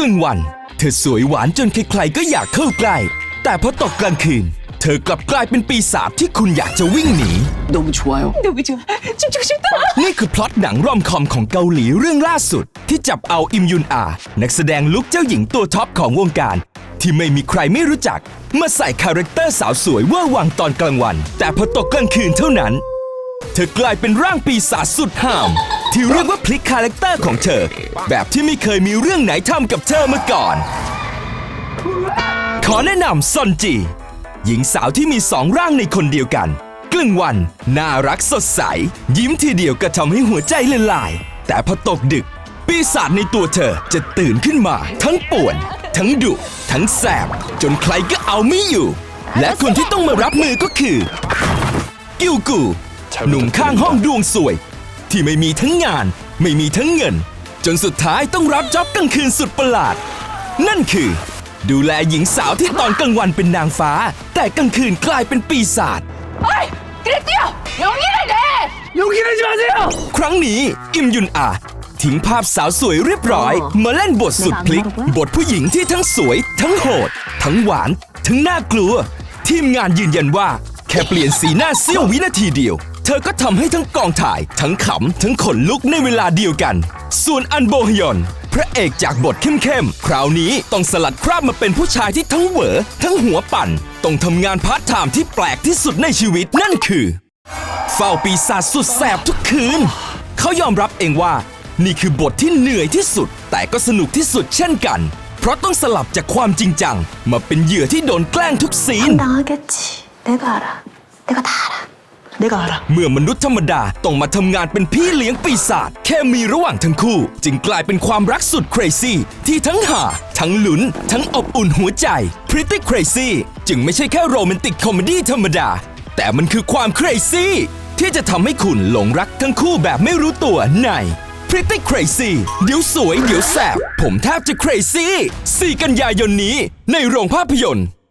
กลางวัน เธอสวยหวานจนใครๆก็อยากเข้าใกล้ แต่พอตกกลางคืน เธอกลับกลายเป็นปีศาจที่คุณอยากจะวิ่งหนี ดูไม่ช่วยดูไม่ช่วยจุ๊บจุ๊บจุ๊ตนี่คือพล็อตหนังรอมคอมของเกาหลีเรื่องล่าสุด ที่จับเอาอิมยุนอา นักแสดงลุกเจ้าหญิงตัวท็อปของวงการ ที่ไม่มีใครไม่รู้จัก มาใส่คาแรคเตอร์สาวสวยว่าวังตอนกลางวัน แต่พอตกกลางคืนเท่านั้น เธอกลายเป็นร่างปีศาจสุดห้าม ที่เรียกว่าพลิกคาแรคเตอร์ของเธอ แบบที่ไม่เคยมีเรื่องไหนทำกับเธอมาก่อน ขอแนะนำซอนจี หญิงสาวที่มีสองร่างในคนเดียวกันกลางวัน น่ารักสดใส ยิ้มทีเดียวก็ทำให้หัวใจละลาย แต่พอตกดึก ปีศาจในตัวเธอจะตื่นขึ้นมา ทั้งป่วน ทั้งดุทั้งแสบ จนใครก็เอาไม่อยู่ และคนที่ต้องมารับมือก็คือ กิวกู หนุ่มข้างห้องดวงสวย ที่ไม่มีทั้งงาน ไม่มีทั้งเงิน จนสุดท้ายต้องรับจ็อบกลางคืนสุดประหลาด นั่นคือ ดูแลหญิงสาวที่ตอนกลางวันเป็นนางฟ้า แต่กลางคืนกลายเป็นปีศาจ เฮ้ยกริตเตียวอย่ามางี้เลยเด้อย่ามางี้เลยจ้าเดียวครั้งนี้อิมยุนอาทิ้งภาพสาวสวยเรียบร้อย มาเล่นบทสุดพลิก บทผู้หญิงที่ทั้งสวย ทั้งโหด ทั้งหวาน ทั้งน่ากลัว ทีมงานยืนยันว่า แค่เปลี่ยนสีหน้าเสี้ยววินาทีเดียว ธอก็ทำให้ทั้งกองถ่าย ทั้งขำ ทั้งขนลุกในเวลาเดียวกัน ส่วนอันโบฮยอน พระเอกจากบทเข้มๆ คราวนี้ต้องสลัดคราบมาเป็นผู้ชายที่ทั้งเหวอ ทั้งหัวปั่น ต้องทำงานพาร์ทไทม์ที่แปลกที่สุดในชีวิตนั่นคือ เฝ้าปีศาจสุดแสบทุกคืน เขายอมรับเองว่า นี่คือบทที่เหนื่อยที่สุด แต่ก็สนุกที่สุดเช่นกัน เพราะต้องสลับจากความจริงจัง มาเป็นเหยื่อที่โดนแกล้งทุกซีน ได้ก่อนเมื่อมนุษย์ธรรมดาต้องมาทำงานเป็นพี่เลี้ยงปีศาจเคมีระหว่างทั้งคู่ จึงกลายเป็นความรักสุดเครซี่ที่ทั้งหา ทั้งหลุน ทั้งอบอุ่นหัวใจ Pretty Crazy จึงไม่ใช่แค่โรแมนติกคอมเมดี้ธรรมดา แต่มันคือความเครซี่ที่จะทำให้คุณหลงรักทั้งคู่แบบไม่รู้ตัวใน Pretty Crazy เดี๋ยวสวยเดี๋ยวแสบผมแทบจะ crazy 4 กันยายนนี้ในโรงภาพยนตร์